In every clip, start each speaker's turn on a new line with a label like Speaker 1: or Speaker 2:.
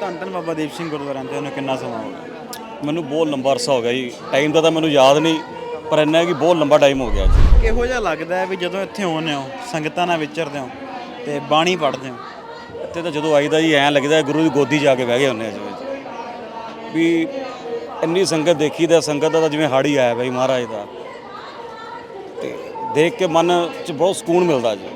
Speaker 1: ਧੰਨ ਧੰਨ ਬਾਬਾ ਦੀਪ ਸਿੰਘ ਗੁਰਦੁਆਰਾ ਆਉਂਦੇ ਉਹਨੂੰ ਕਿੰਨਾ ਸਮਾਂ ਹੋ ਗਿਆ?
Speaker 2: ਮੈਨੂੰ ਬਹੁਤ ਲੰਬਾ ਅਰਸਾ ਹੋ ਗਿਆ ਜੀ। ਟਾਈਮ ਦਾ ਤਾਂ ਮੈਨੂੰ ਯਾਦ ਨਹੀਂ ਪਰ ਇੰਨਾ ਹੈ ਕਿ ਬਹੁਤ ਲੰਬਾ ਟਾਈਮ ਹੋ ਗਿਆ ਜੀ।
Speaker 1: ਕਿਹੋ ਜਿਹਾ ਲੱਗਦਾ ਹੈ ਵੀ ਜਦੋਂ ਇੱਥੇ ਆਉਂਦੇ ਹੋ ਸੰਗਤਾਂ ਨਾਲ ਵਿਚਰਦੇ ਹੋ ਤੇ ਬਾਣੀ ਪੜ੍ਹਦੇ ਹੋ?
Speaker 2: ਇੱਥੇ ਤਾਂ ਜਦੋਂ ਆਈਦਾ ਜੀ ਐਂ ਲੱਗਦਾ ਗੁਰੂ ਦੀ ਗੋਦੀ ਜਾ ਕੇ ਬਹਿ ਗਏ ਹੁੰਦੇ ਆ ਜੀ। ਵੀ ਇੰਨੀ ਸੰਗਤ ਦੇਖੀ ਦਾ ਸੰਗਤ ਦਾ ਤਾਂ ਜਿਵੇਂ ਹਾੜੀ ਆਇਆ ਬਈ ਮਹਾਰਾਜ ਦਾ। ਤੇ ਦੇਖ ਕੇ ਮਨ 'ਚ ਬਹੁਤ ਸਕੂਨ ਮਿਲਦਾ ਜੀ।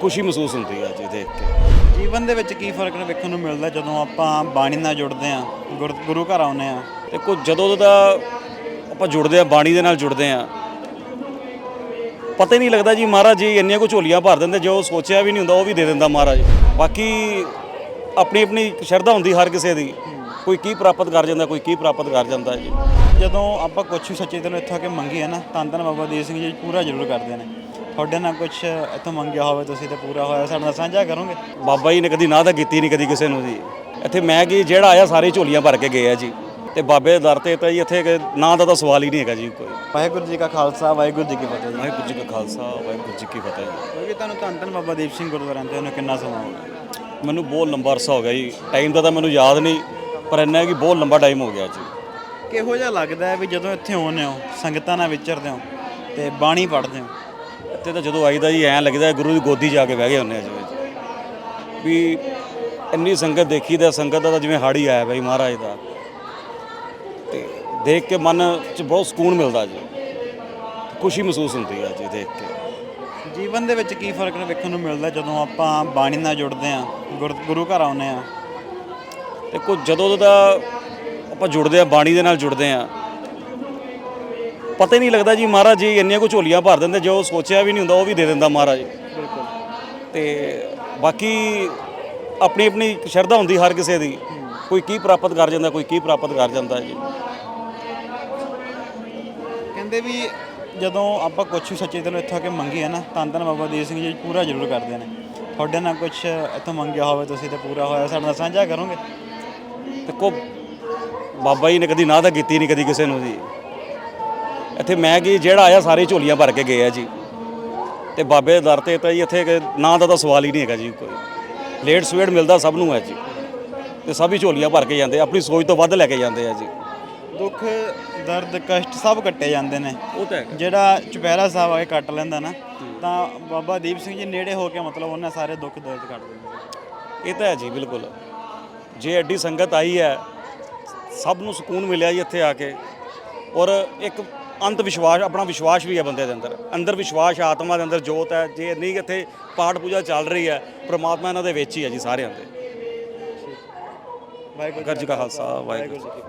Speaker 2: ਖੁਸ਼ੀ ਮਹਿਸੂਸ ਹੁੰਦੀ ਹੈ ਜੀ ਦੇਖ ਕੇ।
Speaker 1: ਜੀਵਨ ਦੇ ਵਿੱਚ ਕੀ ਫ਼ਰਕ ਵੇਖਣ ਨੂੰ ਮਿਲਦਾ ਜਦੋਂ ਆਪਾਂ ਬਾਣੀ ਨਾਲ ਜੁੜਦੇ ਹਾਂ, ਗੁਰ- ਗੁਰੂ ਘਰ ਆਉਂਦੇ ਹਾਂ
Speaker 2: ਦੇਖੋ ਜਦੋਂ ਦਾ ਆਪਾਂ ਜੁੜਦੇ ਆ ਬਾਣੀ ਦੇ ਨਾਲ ਜੁੜਦੇ ਆ ਪਤਾ ਹੀ ਨਹੀਂ ਲੱਗਦਾ ਜੀ ਮਹਾਰਾਜ ਜੀ ਇੰਨੀਆਂ ਕੁ ਝੋਲੀਆਂ ਭਰ ਦਿੰਦੇ, ਜੋ ਸੋਚਿਆ ਵੀ ਨਹੀਂ ਹੁੰਦਾ, ਉਹ ਵੀ ਦੇ ਦਿੰਦਾ ਮਹਾਰਾਜ। ਬਾਕੀ ਆਪਣੀ ਆਪਣੀ ਸ਼ਰਧਾ ਹੁੰਦੀ ਹਰ ਕਿਸੇ ਦੀ। ਕੋਈ ਕੀ ਪ੍ਰਾਪਤ ਕਰ ਜਾਂਦਾ, ਕੋਈ ਕੀ ਪ੍ਰਾਪਤ ਕਰ ਜਾਂਦਾ ਜੀ।
Speaker 1: ਜਦੋਂ ਆਪਾਂ ਕੁਛ ਵੀ ਸੱਚੇ ਦਿਲੋਂ ਇੱਥੋਂ ਆ ਕੇ ਮੰਗੀਏ ਨਾ ਧੰਨ ਧੰਨ ਬਾਬਾ ਦੀਪ ਸਿੰਘ ਜੀ ਪੂਰਾ ਜ਼ਰੂਰ ਕਰਦੇ ਨੇ। ਤੁਹਾਡੇ ਨਾਲ ਕੁਝ ਇੱਥੋਂ ਮੰਗਿਆ ਹੋਵੇ ਤੁਸੀਂ ਤੇ ਪੂਰਾ ਹੋਇਆ ਸਾਡੇ ਨਾਲ ਸਾਂਝਾ ਕਰੋਗੇ?
Speaker 2: ਬਾਬਾ ਜੀ ਨੇ ਕਦੀ ਨਾ ਤਾਂ ਕੀਤੀ ਨਹੀਂ ਕਦੀ ਕਿਸੇ ਨੂੰ ਜੀ। ਇੱਥੇ ਮੈਂ ਕੀ ਜਿਹੜਾ ਆਇਆ ਸਾਰੇ ਝੋਲੀਆਂ ਭਰ ਕੇ ਗਏ ਆ ਜੀ। ਤੇ ਬਾਬੇ ਦੇ ਦਰ ਤੇ ਤਾਂ ਜੀ ਇੱਥੇ ਨਾਂ ਦਾ ਤਾਂ ਸਵਾਲ ਹੀ ਨਹੀਂ ਹੈਗਾ ਜੀ ਕੋਈ।
Speaker 1: ਵਾਹਿਗੁਰੂ ਜੀ ਕਾ ਖਾਲਸਾ ਵਾਹਿਗੁਰੂ ਜੀ ਕੀ ਫਤਿਹ
Speaker 2: ਵਾਹਿਗੁਰੂ ਜੀ ਕਾ ਖਾਲਸਾ ਵਾਹਿਗੁਰੂ ਜੀ ਕੀ ਫਤਿਹ ਜੀ।
Speaker 1: ਕਿਉਂਕਿ ਤੁਹਾਨੂੰ ਧੰਨ ਧੰਨ ਬਾਬਾ ਦੀਪ ਸਿੰਘ ਗੁਰਦੁਆਰਾ ਆਉਂਦੇ ਉਹਨੂੰ ਕਿੰਨਾ ਸਮਾਂ ਹੋ ਗਿਆ?
Speaker 2: ਮੈਨੂੰ ਬਹੁਤ ਲੰਬਾ ਅਰਸਾ ਹੋ ਗਿਆ ਜੀ। ਟਾਈਮ ਦਾ ਤਾਂ ਮੈਨੂੰ ਯਾਦ ਨਹੀਂ ਪਰ ਇੰਨਾ ਕਿ ਬਹੁਤ ਲੰਬਾ ਟਾਈਮ ਹੋ ਗਿਆ ਜੀ।
Speaker 1: ਕਿਹੋ ਜਿਹਾ ਲੱਗਦਾ ਹੈ ਵੀ ਜਦੋਂ ਇੱਥੇ ਆਉਂਦੇ ਹੋ ਸੰਗਤਾਂ ਨਾਲ ਵਿਚਰਦੇ ਹੋ ਤੇ ਬਾਣੀ ਪੜ੍ਹਦੇ ਹੋ?
Speaker 2: ਇੱਥੇ ਤਾਂ ਜਦੋਂ ਆਈਦਾ ਜੀ ਐਂ ਲੱਗਦਾ ਗੁਰੂ ਦੀ ਗੋਦੀ ਜਾ ਕੇ ਬਹਿ ਗਏ ਹੁੰਦੇ ਆ ਜਿਵੇਂ। ਵੀ ਇੰਨੀ ਸੰਗਤ ਦੇਖੀ ਦਾ ਸੰਗਤ ਦਾ ਤਾਂ ਜਿਵੇਂ ਹਾੜੀ ਆਇਆ ਬਈ ਮਹਾਰਾਜ ਦਾ। ਤੇ ਦੇਖ ਕੇ ਮਨ 'ਚ ਬਹੁਤ ਸਕੂਨ ਮਿਲਦਾ ਜੀ। ਖੁਸ਼ੀ ਮਹਿਸੂਸ ਹੁੰਦੀ ਹੈ ਜੀ ਦੇਖ ਕੇ।
Speaker 1: ਜੀਵਨ ਦੇ ਵਿੱਚ ਕੀ ਫ਼ਰਕ ਵੇਖਣ ਨੂੰ ਮਿਲਦਾ ਜਦੋਂ ਆਪਾਂ ਬਾਣੀ ਨਾਲ ਜੁੜਦੇ ਹਾਂ ਗੁਰ- ਘਰ ਆਉਂਦੇ ਹਾਂ?
Speaker 2: ਦੇਖੋ ਜਦੋਂ ਦਾ ਆਪਾਂ ਜੁੜਦੇ ਆ ਬਾਣੀ ਦੇ ਨਾਲ ਜੁੜਦੇ ਆ ਪਤਾ ਹੀ ਨਹੀਂ ਲੱਗਦਾ ਜੀ ਮਹਾਰਾਜ ਜੀ ਇੰਨੀਆਂ ਕੁ ਝੋਲੀਆਂ ਭਰ ਦਿੰਦੇ ਜੋ ਸੋਚਿਆ ਵੀ ਨਹੀਂ ਹੁੰਦਾ ਉਹ ਵੀ ਦੇ ਦਿੰਦਾ ਮਹਾਰਾਜ।
Speaker 1: ਬਿਲਕੁਲ।
Speaker 2: ਤੇ ਬਾਕੀ ਆਪਣੀ ਆਪਣੀ ਸ਼ਰਧਾ ਹੁੰਦੀ ਹਰ ਕਿਸੇ ਦੀ। ਕੋਈ ਕੀ ਪ੍ਰਾਪਤ ਕਰ ਜਾਂਦਾ ਕੋਈ ਕੀ ਪ੍ਰਾਪਤ ਕਰ ਜਾਂਦਾ ਜੀ।
Speaker 1: ਕਹਿੰਦੇ ਵੀ ਜਦੋਂ ਆਪਾਂ ਕੁਛ ਵੀ ਸੱਚੇ ਦਿਲੋਂ ਇੱਥੋਂ ਆ ਕੇ ਮੰਗੀਏ ਨਾ ਧੰਨ ਧੰਨ ਬਾਬਾ ਦੀਪ ਸਿੰਘ ਜੀ ਪੂਰਾ ਜ਼ਰੂਰ ਕਰਦੇ ਨੇ। ਤੁਹਾਡੇ ਨਾਲ ਕੁਝ ਇੱਥੋਂ ਮੰਗਿਆ ਹੋਵੇ ਤੁਸੀਂ ਤੇ ਪੂਰਾ ਹੋਇਆ ਸਾਡੇ ਨਾਲ ਸਾਂਝਾ ਕਰੋਗੇ?
Speaker 2: ਦੇਖੋ ਬਾਬਾ ਜੀ ਨੇ ਕਦੀ ਨਾ ਤਾਂ ਕੀਤੀ ਨਹੀਂ ਕਦੀ ਕਿਸੇ ਨੂੰ ਜੀ। ਇੱਥੇ ਮੈਂ ਕੀ ਜਿਹੜਾ ਆਇਆ ਸਾਰੇ ਝੋਲੀਆਂ ਭਰ ਕੇ ਗਏ ਆ ਜੀ। ਤੇ ਬਾਬੇ ਦੇ ਦਰ ਤੇ ਤਾਂ ਜੀ ਇੱਥੇ ਨਾਂ ਦਾ ਤਾਂ ਸਵਾਲ ਹੀ ਨਹੀਂ ਹੈਗਾ ਜੀ ਕੋਈ। ਲੇਟ ਸਵੇਟ ਮਿਲਦਾ ਸਭ ਨੂੰ ਹੈ ਜੀ। ਤੇ ਸਭ ਹੀ ਝੋਲੀਆਂ ਭਰ ਕੇ ਜਾਂਦੇ ਆਪਣੀ ਸੋਚ ਤੋਂ ਵੱਧ ਲੈ ਕੇ ਜਾਂਦੇ ਆ ਜੀ।
Speaker 1: ਦੁੱਖ ਦਰਦ ਕਸ਼ਟ ਸਭ ਕੱਟੇ ਜਾਂਦੇ ਨੇ।
Speaker 2: ਉਹ ਤਾਂ ਹੈਗਾ।
Speaker 1: ਜਿਹੜਾ ਚੁਪਹਿਰਾ ਸਾਹਿਬ ਆ ਕੇ ਕੱਟ ਲੈਂਦਾ ਨਾ ਤਾਂ ਬਾਬਾ ਦੀਪ ਸਿੰਘ ਜੀ ਨੇੜੇ ਹੋ ਕੇ ਮਤਲਬ ਉਹਨਾਂ ਸਾਰੇ ਦੁੱਖ ਦਰਦ ਕੱਟ ਦਿੰਦੇ
Speaker 2: ਇਹ ਤਾਂ ਹੈ ਜੀ ਬਿਲਕੁਲ। ਜੇ ਐਡੀ ਸੰਗਤ ਆਈ ਹੈ ਸਭ ਨੂੰ ਸਕੂਨ ਮਿਲਿਆ ਜੀ ਇੱਥੇ ਆ ਕੇ। ਔਰ ਇੱਕ ਅੰਤ ਵਿਸ਼ਵਾਸ ਆਪਣਾ ਵਿਸ਼ਵਾਸ ਵੀ ਹੈ ਬੰਦੇ ਦੇ ਅੰਦਰ। ਅੰਦਰ ਵਿਸ਼ਵਾਸ ਆਤਮਾ ਦੇ ਅੰਦਰ ਜੋਤ ਹੈ। ਜੇ ਨਹੀਂ ਇੱਥੇ ਪਾਠ ਪੂਜਾ ਚੱਲ ਰਹੀ ਹੈ ਪ੍ਰਮਾਤਮਾ ਇਹਨਾਂ ਦੇ ਵਿੱਚ ਹੀ ਹੈ ਜੀ ਸਾਰਿਆਂ ਦੇ। ਵਾਹਿਗੁਰੂ ਜੀ ਕਾ ਖਾਲਸਾ ਵਾਹਿਗੁਰੂ ਜੀ ਕੀ ਫਤਿਹ।